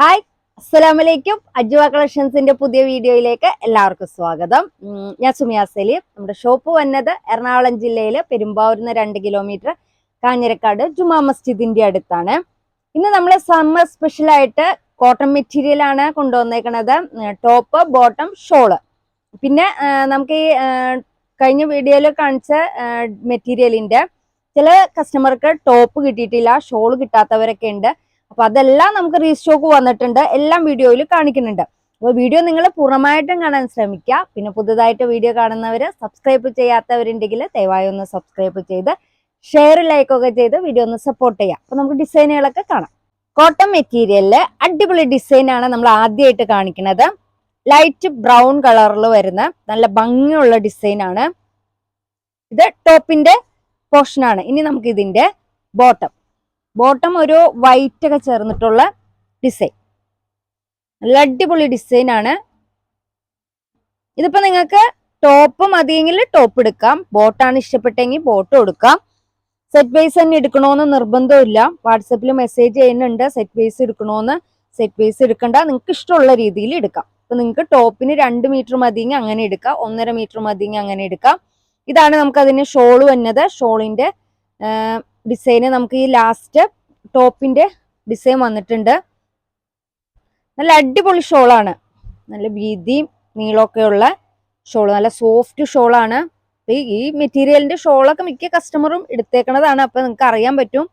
Hi അസ്സലാമലൈക്കും. അജുവ കളക്ഷൻസിന്റെ പുതിയ വീഡിയോയിലേക്ക് എല്ലാവർക്കും സ്വാഗതം. ഞാൻ സുമിയ സലീം. നമ്മുടെ ഷോപ്പ് വന്നത് എറണാകുളം ജില്ലയിലെ പെരുമ്പാവൂരിൽ രണ്ട് കിലോമീറ്റർ കാഞ്ഞിരക്കാട് ജുമാ മസ്ജിദിന്റെ അടുത്താണ്. ഇന്ന് നമ്മൾ സമ്മർ സ്പെഷ്യൽ ആയിട്ട് കോട്ടൺ മെറ്റീരിയൽ ആണ് കൊണ്ടുവന്നേക്കണത്. ടോപ്പ് ബോട്ടം ഷോൾ പിന്നെ നമുക്ക് ഈ കഴിഞ്ഞ വീഡിയോയിൽ കാണിച്ച മെറ്റീരിയലിന്റെ ചില കസ്റ്റമർക്ക് ടോപ്പ് കിട്ടിയിട്ടില്ല ഷോൾ കിട്ടാത്തവരൊക്കെ ഉണ്ട്. അപ്പൊ അതെല്ലാം നമുക്ക് റീസ്റ്റോക്ക് വന്നിട്ടുണ്ട്. എല്ലാം വീഡിയോയിൽ കാണിക്കുന്നുണ്ട്. അപ്പോൾ വീഡിയോ നിങ്ങൾ പൂർണമായിട്ടും കാണാൻ ശ്രമിക്കുക. പിന്നെ പുതുതായിട്ട് വീഡിയോ കാണുന്നവർ സബ്സ്ക്രൈബ് ചെയ്യാത്തവരുണ്ടെങ്കിൽ ദയവായി ഒന്ന് സബ്സ്ക്രൈബ് ചെയ്ത് ഷെയർ ലൈക്കൊക്കെ ചെയ്ത് വീഡിയോ ഒന്ന് സപ്പോർട്ട് ചെയ്യാം അപ്പൊ നമുക്ക് ഡിസൈനുകളൊക്കെ കാണാം. കോട്ടൺ മെറ്റീരിയലിൽ അടിപൊളി ഡിസൈനാണ് നമ്മൾ ആദ്യമായിട്ട് കാണിക്കുന്നത്. ലൈറ്റ് ബ്രൗൺ കളറിൽ വരുന്ന നല്ല ഭംഗിയുള്ള ഡിസൈനാണ് ഇത് ടോപ്പിന്റെ പോർഷനാണ് ഇനി നമുക്ക് ഇതിന്റെ ബോട്ടം ബോട്ടം ഒരു വൈറ്റ് ഒക്കെ ചേർന്നിട്ടുള്ള ഡിസൈൻ നല്ല അടിപൊളി ഡിസൈൻ ആണ്. ഇതിപ്പോ നിങ്ങൾക്ക് ടോപ്പ് മതിയെങ്കിൽ ടോപ്പ് എടുക്കാം. ബോട്ടാണ് ഇഷ്ടപ്പെട്ടെങ്കിൽ ബോട്ട് എടുക്കാം സെറ്റ് വൈസ് തന്നെ എടുക്കണമെന്ന് നിർബന്ധമില്ല വാട്സപ്പിൽ മെസ്സേജ് ചെയ്യുന്നുണ്ട്. സെറ്റ് വൈസ് എടുക്കണമെന്ന് സെറ്റ് വൈസ് എടുക്കണ്ട. നിങ്ങൾക്ക് ഇഷ്ടമുള്ള രീതിയിൽ എടുക്കാം. ഇപ്പൊ നിങ്ങൾക്ക് ടോപ്പിന് രണ്ട് മീറ്റർ മതിയെങ്കിൽ അങ്ങനെ എടുക്കാം. ഒന്നര മീറ്റർ മതിയെങ്കിൽ അങ്ങനെ എടുക്കാം. ഇതാണ് നമുക്ക് അതിന് ഷോൾ വന്നത്. ഷോളിന്റെ ഡിസൈന് നമുക്ക് ഈ ലാസ്റ്റ് ടോപ്പിന്റെ ഡിസൈൻ വന്നിട്ടുണ്ട്. നല്ല അടിപൊളി ഷോളാണ് നല്ല വീതിയും നീളമൊക്കെ ഉള്ള ഷോൾ നല്ല സോഫ്റ്റ് ഷോളാണ് ഈ- മെറ്റീരിയലിന്റെ ഷോളൊക്കെ മിക്ക കസ്റ്റമറും എടുത്തേക്കണതാണ്. അപ്പൊ നിങ്ങൾക്ക് അറിയാൻ പറ്റും.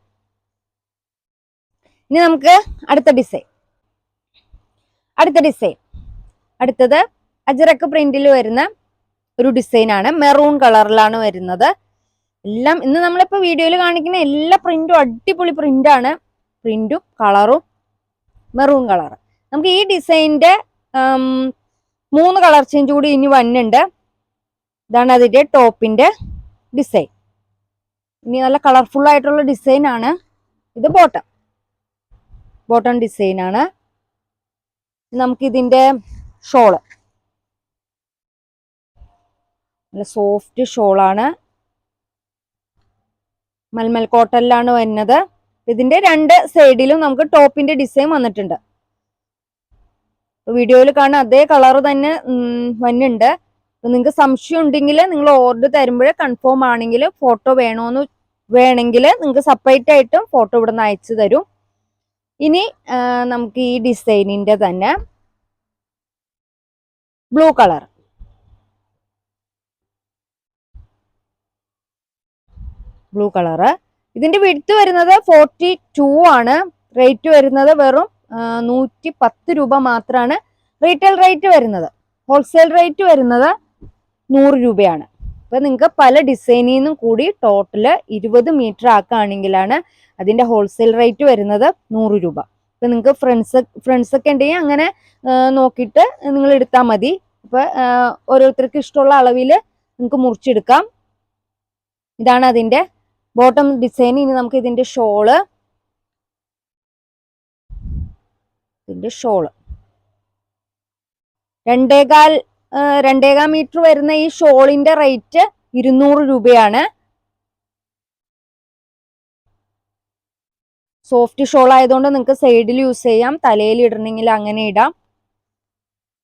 ഇനി നമുക്ക് അടുത്ത ഡിസൈൻ അടുത്ത ഡിസൈൻ അടുത്തത് അജറക്ക് പ്രിന്റിൽ വരുന്ന ഒരു ഡിസൈൻ ആണ്. മെറൂൺ കളറിലാണ് വരുന്നത്. എല്ലാം ഇന്ന് നമ്മളിപ്പോ വീഡിയോയിൽ കാണിക്കുന്ന എല്ലാ പ്രിന്റും അടിപൊളി പ്രിന്റാണ് പ്രിന്റും കളറും മെറൂൺ കളർ നമുക്ക് ഈ ഡിസൈനിന്റെ മൂന്ന് കളർ ചേഞ്ച് കൂടി ഇനി വന്നുണ്ട്. ഇതാണ് അതിന്റെ ടോപ്പിന്റെ ഡിസൈൻ ഇനി നല്ല കളർഫുൾ ആയിട്ടുള്ള ഡിസൈൻ ആണ് ഇത് ബോട്ടം ബോട്ടം ഡിസൈനാണ് ആണ്. നമുക്ക് ഇതിന്റെ ഷോൾ നല്ല സോഫ്റ്റ് ഷോളാണ് മൽമൽ കോട്ടനിലാണ് വരുന്നത് ഇതിന്റെ രണ്ട് സൈഡിലും നമുക്ക് ടോപ്പിന്റെ ഡിസൈൻ വന്നിട്ടുണ്ട്. വീഡിയോയിൽ കാണുന്ന അതേ കളർ തന്നെ വന്നിട്ടുണ്ട്. നിങ്ങൾക്ക് സംശയം ഉണ്ടെങ്കിൽ നിങ്ങൾ ഓർഡർ തരുമ്പോഴേ കൺഫേം ആണെങ്കിൽ ഫോട്ടോ വേണോന്ന് വേണമെങ്കിൽ നിങ്ങൾക്ക് സെപ്പറേറ്റ് ആയിട്ടും ഫോട്ടോ ഇവിടെ നിന്ന് അയച്ചു തരും. ഇനി നമുക്ക് ഈ ഡിസൈനിന്റെ തന്നെ ബ്ലൂ കളർ ബ്ലൂ കളറ് ഇതിന്റെ വിടുത്ത് വരുന്നത് ഫോർട്ടി ടു ആണ്. റേറ്റ് വരുന്നത് വെറും നൂറ്റി പത്ത് രൂപ മാത്രമാണ് റീറ്റെയിൽ റേറ്റ് വരുന്നത്. ഹോൾസെയിൽ റേറ്റ് വരുന്നത് നൂറ് രൂപയാണ്. അപ്പൊ നിങ്ങൾക്ക് പല ഡിസൈനിൽ നിന്നും കൂടി ടോട്ടൽ ഇരുപത് മീറ്റർ ആക്കുകയാണെങ്കിലാണ് അതിന്റെ ഹോൾസെയിൽ റേറ്റ് വരുന്നത് നൂറ് രൂപ. ഇപ്പൊ നിങ്ങൾക്ക് ഫ്രണ്ട്സ് ഫ്രണ്ട്സ് ഒക്കെ ഉണ്ടെങ്കിൽ അങ്ങനെ നോക്കിയിട്ട് നിങ്ങൾ എടുത്താൽ മതി. അപ്പൊ ആ, ഓരോരുത്തർക്ക് ഇഷ്ടമുള്ള അളവിൽ നിങ്ങൾക്ക് മുറിച്ചെടുക്കാം. ഇതാണ് അതിന്റെ ബോട്ടം ഡിസൈൻ ഇനി നമുക്ക് ഇതിന്റെ ഷോൾ ഇതിന്റെ ഷോൾ രണ്ടേകാൽ രണ്ടേകാൽ മീറ്റർ വരുന്ന ഈ ഷോളിന്റെ റേറ്റ് ഇരുന്നൂറ് രൂപയാണ്. സോഫ്റ്റ് ഷോൾ ആയതുകൊണ്ട് നിങ്ങൾക്ക് സൈഡിൽ യൂസ് ചെയ്യാം തലയിൽ ഇടണമെങ്കിൽ അങ്ങനെ ഇടാം.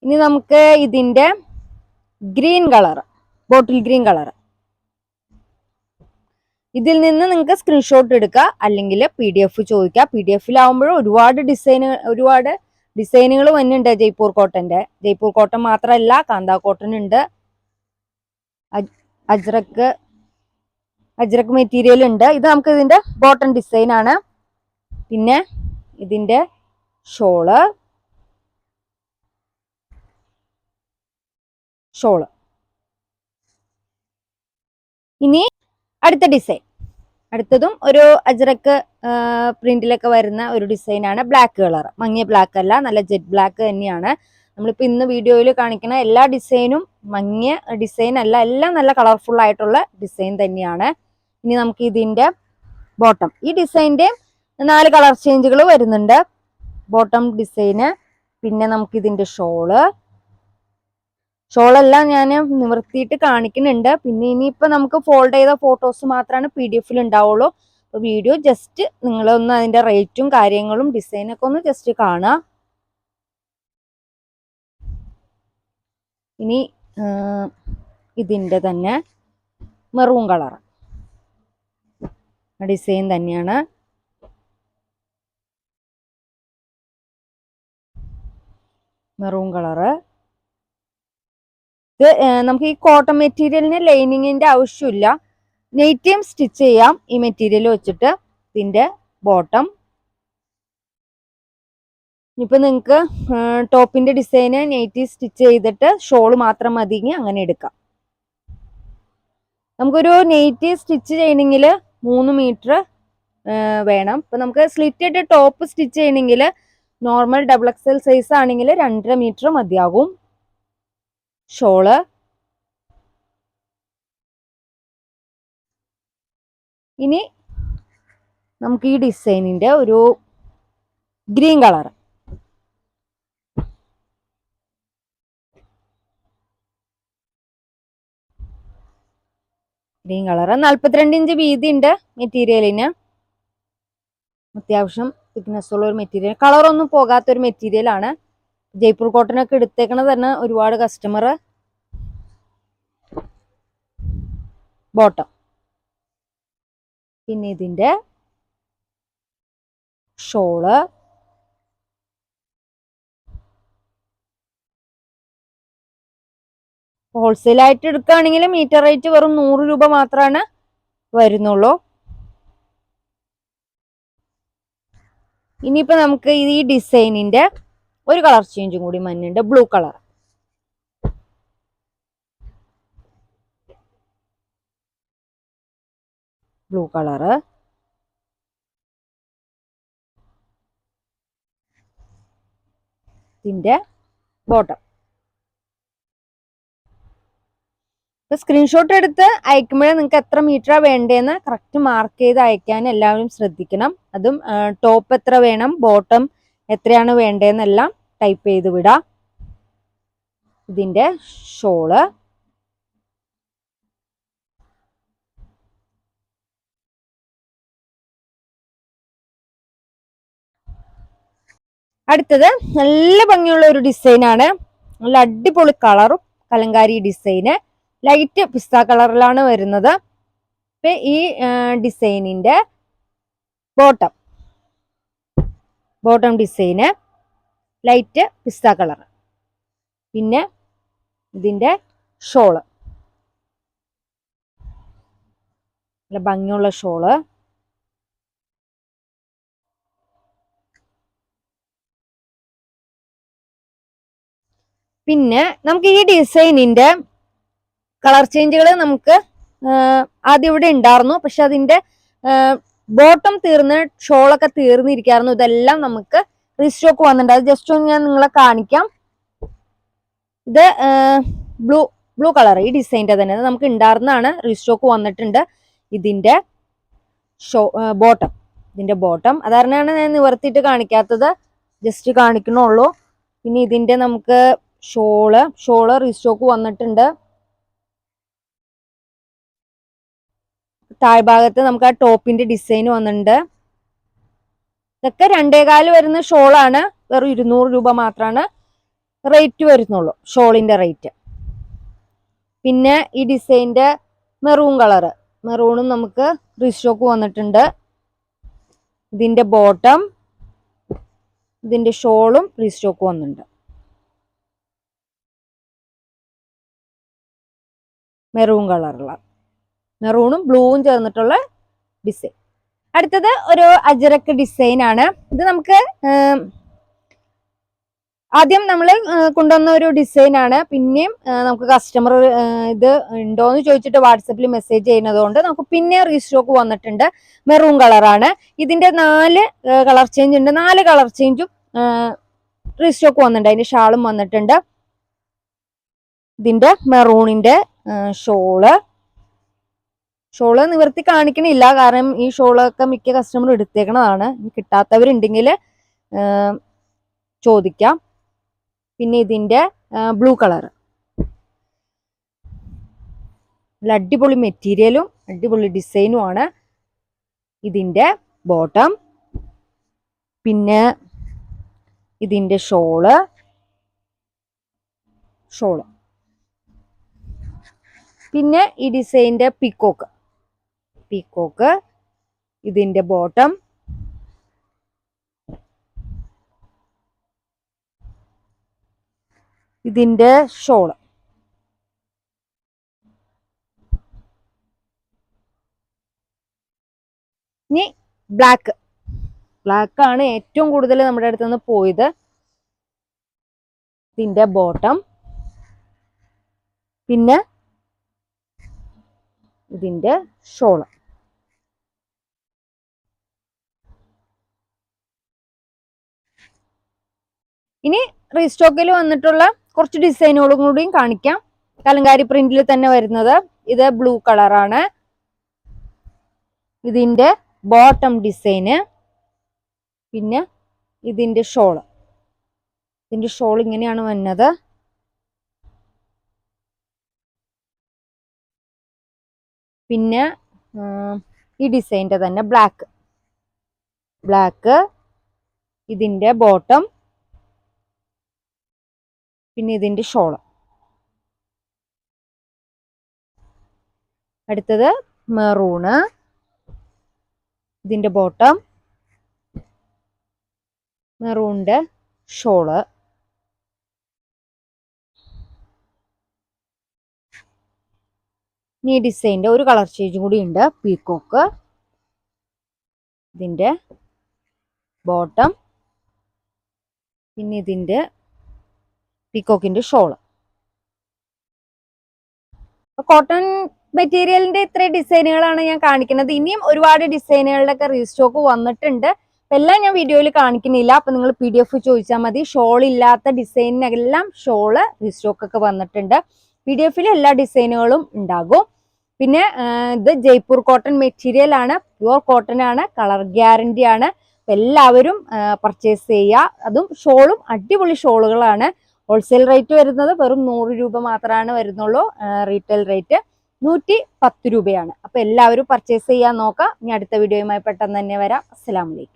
ഇനി നമുക്ക് ഇതിന്റെ green colour bottle green colour ഇതിൽ നിന്ന് നിങ്ങൾക്ക് സ്ക്രീൻഷോട്ട് എടുക്കുക അല്ലെങ്കിൽ പി ഡി എഫ് ചോദിക്കുക പി ഡി എഫിലാവുമ്പോഴും ഒരുപാട് ഡിസൈന് ഒരുപാട് ഡിസൈനുകൾ വന്നിട്ടുണ്ട് ജയ്പൂർ കോട്ടന്റെ. ജയ്പൂർ കോട്ടൺ മാത്രമല്ല കാന്താ കോട്ടൺ ഉണ്ട്. അജ്- അജ്രക്ക് അജ്രക്ക് മെറ്റീരിയൽ ഉണ്ട്. ഇത് നമുക്ക് ഇതിന്റെ ബോട്ടൺ ഡിസൈൻ ആണ്. പിന്നെ ഇതിന്റെ ഷോൾ. ഷോൾ. ഇനി അടുത്ത ഡിസൈൻ അടുത്തതും ഒരു അജ്രക്ക് പ്രിന്റിലൊക്കെ വരുന്ന ഒരു ഡിസൈനാണ് ബ്ലാക്ക് കളർ മങ്ങിയ ബ്ലാക്ക് അല്ല നല്ല ജെറ്റ് ബ്ലാക്ക് തന്നെയാണ്. നമ്മളിപ്പോൾ ഇന്ന് വീഡിയോയിൽ കാണിക്കുന്ന എല്ലാ ഡിസൈനും മങ്ങിയ ഡിസൈൻ അല്ല എല്ലാം നല്ല കളർഫുൾ ആയിട്ടുള്ള ഡിസൈൻ തന്നെയാണ്. ഇനി നമുക്ക് ഇതിന്റെ ബോട്ടം ഈ ഡിസൈന്റെ നാല് കളർ ചേഞ്ചുകൾ വരുന്നുണ്ട്. ബോട്ടം ഡിസൈന് പിന്നെ നമുക്ക് ഇതിന്റെ ഷോൾ ഷോളെല്ലാം ഞാൻ നിവർത്തിയിട്ട് കാണിക്കുന്നുണ്ട്. പിന്നെ ഇനിയിപ്പോൾ നമുക്ക് ഫോൾഡ് ചെയ്ത ഫോട്ടോസ് മാത്രമാണ് പി ഡി എഫിൽ ഉണ്ടാവുള്ളൂ. വീഡിയോ ജസ്റ്റ് നിങ്ങളൊന്ന് അതിന്റെ റേറ്റും കാര്യങ്ങളും ഡിസൈനൊക്കെ ഒന്ന് ജസ്റ്റ് കാണുക ഇനി ഇതിന്റെ തന്നെ മെറൂൺ കളർ ഡിസൈൻ തന്നെയാണ്. മെറൂൺ കളറ് ഇത് നമുക്ക് ഈ കോട്ടൺ മെറ്റീരിയലിന് ലൈനിങ്ങിന്റെ ആവശ്യമില്ല. നെയ്റ്റിയും സ്റ്റിച്ച് ചെയ്യാം ഈ മെറ്റീരിയൽ വെച്ചിട്ട്. ഇതിന്റെ ബോട്ടം ഇപ്പൊ നിങ്ങൾക്ക് ടോപ്പിന്റെ ഡിസൈന് നെയ്റ്റി സ്റ്റിച്ച് ചെയ്തിട്ട് ഷോൾ മാത്രം മതിയെങ്കിൽ അങ്ങനെ എടുക്കാം. നമുക്കൊരു നെയ്റ്റി സ്റ്റിച്ച് ചെയ്യണമെങ്കിൽ മൂന്ന് മീറ്റർ വേണം. ഇപ്പൊ നമുക്ക് സ്ലിറ്റ് ഇട്ട് ടോപ്പ് സ്റ്റിച്ച് ചെയ്യണമെങ്കിൽ നോർമൽ ഡബിൾ എക്സൽ സൈസ് ആണെങ്കിൽ രണ്ടര മീറ്റർ മതിയാകും. ഷോൾ. ഇനി നമുക്ക് ഈ ഡിസൈനിന്റെ ഒരു ഗ്രീൻ കളർ ഗ്രീൻ കളർ നാൽപ്പത്തിരണ്ട് ഇഞ്ച് വീതി ഉണ്ട് മെറ്റീരിയലിന്. അത്യാവശ്യം തിക്നെസ് ഉള്ള ഒരു മെറ്റീരിയൽ. കളറൊന്നും പോകാത്ത ഒരു മെറ്റീരിയൽ ആണ് ജയ്പൂർ കോട്ടൺ ഒക്കെ എടുത്തേക്കണത് തന്നെ ഒരുപാട് കസ്റ്റമർ ബോട്ടം പിന്നെ ഇതിന്റെ ഷോൾ ഹോൾസെയിൽ ആയിട്ട് എടുക്കുകയാണെങ്കിൽ മീറ്റർ റേറ്റ് വെറും നൂറ് രൂപ മാത്രമാണ് വരുന്നുള്ളൂ. ഇനിയിപ്പോ നമുക്ക് ഈ ഡിസൈനിന്റെ ഒരു കളർ ചേഞ്ചും കൂടി മഞ്ഞുണ്ട് ബ്ലൂ കളർ ബ്ലൂ കളറ് ഇതിന്റെ ബോട്ടം സ്ക്രീൻഷോട്ട് എടുത്ത് അയക്കുമ്പോഴേ നിങ്ങൾക്ക് എത്ര മീറ്ററാ വേണ്ടതെന്ന് കറക്റ്റ് മാർക്ക് ചെയ്ത് അയക്കാൻ എല്ലാവരും ശ്രദ്ധിക്കണം. അതും ടോപ്പ് എത്ര വേണം ബോട്ടം എത്രയാണ് വേണ്ടതെന്നെല്ലാം ടൈപ്പ് ചെയ്ത് വിടാം. ഇതിന്റെ ഷോൾ. അടുത്തത് നല്ല ഭംഗിയുള്ള ഒരു ഡിസൈനാണ് നല്ല അടിപൊളി കളറും കലങ്കാരി ഡിസൈന് ലൈറ്റ് പിസ്ത കളറിലാണ് വരുന്നത്. ഇപ്പൊ ഈ ഡിസൈനിന്റെ ബോട്ടം ബോട്ടം ഡിസൈന് ലൈറ്റ് പിസ്ത കളർ. പിന്നെ ഇതിന്റെ ഷോൾ. നല്ല ഭംഗിയുള്ള ഷോൾ. പിന്നെ നമുക്ക് ഈ ഡിസൈനിന്റെ കളർ ചേഞ്ചുകൾ നമുക്ക് ആദ്യം ഇവിടെ ഉണ്ടായിരുന്നു. പക്ഷെ അതിന്റെ ബോട്ടം തീർന്ന് ഷോളൊക്കെ തീർന്നിരിക്കായിരുന്നു. ഇതെല്ലാം നമുക്ക് റീസ്റ്റോക്ക് വന്നിട്ടുണ്ട്. അത് ജസ്റ്റ് ഒന്ന് ഞാൻ നിങ്ങളെ കാണിക്കാം. ഇത് ബ്ലൂ ബ്ലൂ കളർ ഈ ഡിസൈന്റെ തന്നെ. നമുക്ക് ഉണ്ടായിരുന്നതാണ് റീസ്റ്റോക്ക് വന്നിട്ടുണ്ട് ഇതിന്റെ ഷോ ബോട്ടം. ഇതിന്റെ ബോട്ടം. അതാരണമാണ് ഞാൻ നിവർത്തിയിട്ട് കാണിക്കാത്തത്. ജസ്റ്റ് കാണിക്കണുള്ളൂ. പിന്നെ ഇതിന്റെ നമുക്ക് ഷോൾ ഷോൾ റീസ്റ്റോക്ക് വന്നിട്ടുണ്ട്. താഴ്ഭാഗത്ത് നമുക്ക് ആ ടോപ്പിന്റെ ഡിസൈൻ വന്നിട്ടുണ്ട്. ഇതൊക്കെ രണ്ടേകാൽ വരുന്ന ഷോളാണ്. വെറും ഇരുന്നൂറ് രൂപ മാത്രമാണ് റേറ്റ് വരുന്നുള്ളൂ ഷോളിന്റെ റേറ്റ്. പിന്നെ ഈ ഡിസൈന്റെ മെറൂൺ കളറ്. മെറൂണും നമുക്ക് റിസ്റ്റോക്ക് വന്നിട്ടുണ്ട്. ഇതിന്റെ ബോട്ടം ഇതിന്റെ ഷോളും റീസ്റ്റോക്ക് വന്നിട്ടുണ്ട്. മെറൂൺ കളറുള്ള. മെറൂണും ബ്ലൂവും ചേർന്നിട്ടുള്ള ഡിസൈൻ. അടുത്തത് ഒരു അജറക്ക് ഡിസൈൻ ആണ്. ഇത് നമുക്ക് ആദ്യം നമ്മൾ കൊണ്ടുവന്ന ഒരു ഡിസൈൻ ആണ്. പിന്നെയും നമുക്ക് കസ്റ്റമർ ഇത് ഉണ്ടോന്ന് ചോദിച്ചിട്ട് വാട്സപ്പിൽ മെസ്സേജ് ചെയ്യുന്നത് കൊണ്ട് നമുക്ക് പിന്നെ റീസ്റ്റോക്ക് വന്നിട്ടുണ്ട്. മെറൂൺ കളറാണ് ഇതിന്റെ നാല് കളർ ചേഞ്ച് ഉണ്ട്. നാല് കളർ ചേഞ്ചും റീസ്റ്റോക്ക് വന്നിട്ടുണ്ട്. അതിന്റെ ഷാളും വന്നിട്ടുണ്ട്. ഇതിന്റെ മെറൂണിന്റെ ഷോൾ. ഷോൾ നിവർത്തി കാണിക്കണില്ല. കാരണം ഈ ഷോളൊക്കെ മിക്ക കസ്റ്റമർ എടുത്തേക്കണതാണ്. കിട്ടാത്തവരുണ്ടെങ്കിൽ ചോദിക്കാം. പിന്നെ ഇതിന്റെ ബ്ലൂ കളർ അടിപൊളി മെറ്റീരിയലും അടിപൊളി ഡിസൈനും ആണ് ഇതിന്റെ ബോട്ടം പിന്നെ ഇതിന്റെ ഷോൾ. ഷോൾ. പിന്നെ ഈ ഡിസൈന്റെ പീക്കോക്ക് പീക്കോക്ക്. ഇതിന്റെ ബോട്ടം. ഇതിന്റെ ഷോൾ ഇനി ബ്ലാക്ക്. ബ്ലാക്ക് ആണ് ഏറ്റവും കൂടുതൽ നമ്മുടെ അടുത്ത് നിന്ന് പോയത്. ഇതിന്റെ ബോട്ടം. പിന്നെ ഇതിന്റെ ഷോൾ ഇനി റീസ്റ്റോക്കിൽ വന്നിട്ടുള്ള കുറച്ച് ഡിസൈനുകളും കൂടിയും കാണിക്കാം. കലങ്കാരി പ്രിന്റിൽ തന്നെ വരുന്നത് ഇത് ബ്ലൂ കളറാണ് ഇതിന്റെ ബോട്ടം ഡിസൈന് പിന്നെ ഇതിന്റെ ഷോൾ ഇതിന്റെ ഷോൾ ഇങ്ങനെയാണ് വന്നത്. പിന്നെ ഈ ഡിസൈന്റെ തന്നെ ബ്ലാക്ക് ബ്ലാക്ക് ഇതിന്റെ ബോട്ടം പിന്നെ ഇതിന്റെ ഷോൾ. അടുത്തത് മെറൂണ്. ഇതിന്റെ ബോട്ടം. മെറൂണിന്റെ ഷോൾ. ഈ ഡിസൈന്റെ ഒരു കളർ ചേഞ്ച് കൂടി ഉണ്ട്. പീക്കോക്ക്. ഇതിന്റെ ബോട്ടം. പിന്നെ ഇതിന്റെ പീക്കോക്കിന്റെ ഷോൾ കോട്ടൺ മെറ്റീരിയലിന്റെ ഇത്രയും ഡിസൈനുകളാണ് ഞാൻ കാണിക്കുന്നത്. ഇനിയും ഒരുപാട് ഡിസൈനുകളുടെ ഒക്കെ റീസ്റ്റോക്ക് വന്നിട്ടുണ്ട് എല്ലാം ഞാൻ വീഡിയോയിൽ കാണിക്കുന്നില്ല. അപ്പൊ നിങ്ങൾ പി ഡി എഫ് ചോദിച്ചാൽ മതി. ഷോൾ ഇല്ലാത്ത ഡിസൈനിനെല്ലാം ഷോൾ റീസ്റ്റോക്ക് ഒക്കെ വന്നിട്ടുണ്ട്. പി ഡി എഫിൽ എല്ലാ ഡിസൈനുകളും ഉണ്ടാകും. പിന്നെ ഇത് ജയ്പൂർ കോട്ടൺ മെറ്റീരിയൽ ആണ് പ്യുവർ കോട്ടൺ ആണ്. കളർ ഗ്യാരണ്ടി ആണ് എല്ലാവരും പർച്ചേസ് ചെയ്യുക. അതും ഷോളും അടിപൊളി ഷോളുകളാണ്. ഹോൾസെയിൽ റേറ്റ് വരുന്നത് വെറും നൂറ് രൂപ മാത്രമാണ് വരുന്നുള്ളൂ. റീറ്റെയിൽ റേറ്റ് നൂറ്റി പത്ത് രൂപയാണ്. അപ്പോൾ എല്ലാവരും പർച്ചേസ് ചെയ്യാൻ നോക്കാം. ഇനി അടുത്ത വീഡിയോയുമായി പെട്ടെന്ന് തന്നെ വരാം. അസ്സലാമലൈക്കും